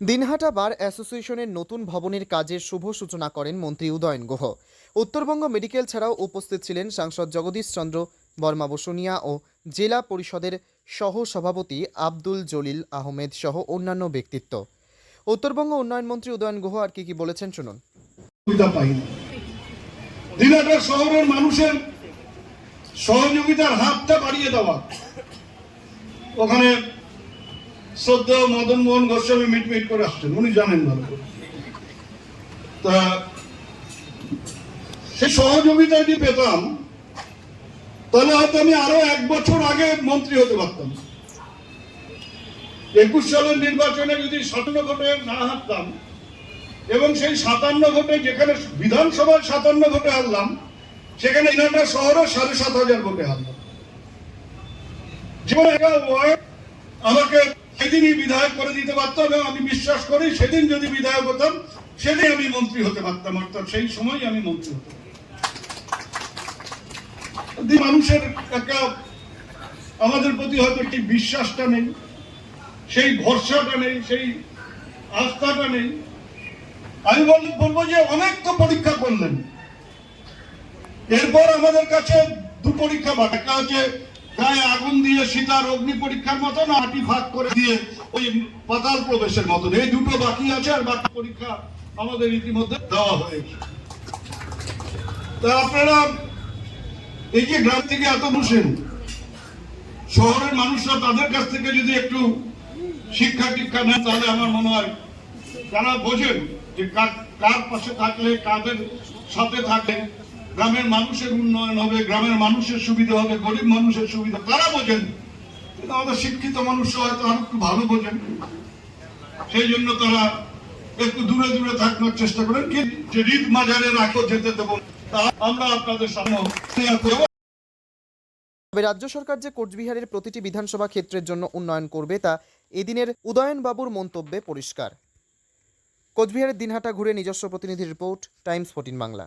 দিনহাটা বার অ্যাসোসিয়েশনের নতুন ভবনের কাজের শুভ সূচনা করেন মন্ত্রী উদয়ন গুহ। উত্তরবঙ্গ মেডিকেল ছাড়াও উপস্থিত ছিলেন সাংসদ জগদীশ চন্দ্র বর্মা বসুনিয়া ও জেলা পরিষদের সহ সভাপতি আব্দুল জলিল আহমেদ সহ অন্যান্য ব্যক্তিত্ব। উত্তরবঙ্গ উন্নয়ন মন্ত্রী উদয়ন গুহ আর কি কি বলেছেন শুনুন। শহরের মানুষের সহযোগিতার হাতটা বাড়িয়ে দেওয়া। ওখানে শ্রদ্ধা মদন মোহন গোস্বামী মিট মিট করে আসছেন। উনি জানেন ভালো তা সে সহযোগিতা যদি পেতাম, তাহলে হয়তো আমি আরও এক বছর আগে মন্ত্রী হতে পারতাম। একুশ সালের নির্বাচনে যদি সাতান্ন ভোটে না হারতাম, এবং সেই সাতান্ন ভোটে যেখানে বিধানসভার সাতান্ন ভোটে হারলাম, সেখানে ইনাটা শহরে সাড়ে সাত হাজার ভোটে হারলাম। জীবনে সেদিনই বিধায়ক করে দিতে পারতো এবং আমি বিশ্বাস করি সেদিন যদি বিধায়ক হতাম, সেদিন আমি মন্ত্রী হতে পারতাম, অর্থাৎ সেই সময় আমি মন্ত্রী হতাম। মানুষের একটা, আমাদের প্রতি হয়তো একটি বিশ্বাসটা নেই, সেই ভরসাটা নেই, সেই আস্থাটা নেই, আমি বলব যে অনেক তো পরীক্ষা করলেন। এরপর আমাদের কাছে দু পরীক্ষা বাকি একটা হচ্ছে গায়ে আগুন দিয়ে সীতার অগ্নি পরীক্ষার মতন আটি ভাগ করে দিয়ে ওই পাতাল প্রবেশের মতন। এই দুটো বাকি আছে আর বাকি পরীক্ষা আমাদের ইতিমধ্যে দেওয়া হয়েছে। তা আপনারা এই যে গ্রাম থেকে এত বসেন, শহরের মানুষরা তাদের কাছ থেকে যদি একটু শিক্ষা টিক্ষা নেন, তাহলে আমার মনে হয় তারা বোঝেন যে কার পাশে থাকলে, কাদের সাথে থাকলে গ্রামের মানুষের উন্নয়ন হবে, গ্রামের মানুষের সুবিধা হবে, গরিব মানুষের সুবিধা, তারা বোঝেন। কিন্তু আমাদের শিক্ষিত মানুষরা হয়তো আরও একটু ভালো বোঝেন। সেই জন্য তারা একটু দূরে দূরে থাকার চেষ্টা করেন যে ঈদ মাজারে রাখো যেতে দেবো তা আমরা আপনাদের সামনে তবে রাজ্য সরকার যে কোচবিহারের প্রতিটি বিধানসভা ক্ষেত্রের জন্য উন্নয়ন করবে, তা এদিনের উদয়ন বাবুর মন্তব্যে পরিষ্কার। কোচবিহারের দিনহাটা ঘুরে নিজস্ব প্রতিনিধি রিপোর্ট, টাইমস ফোর্টিন বাংলা।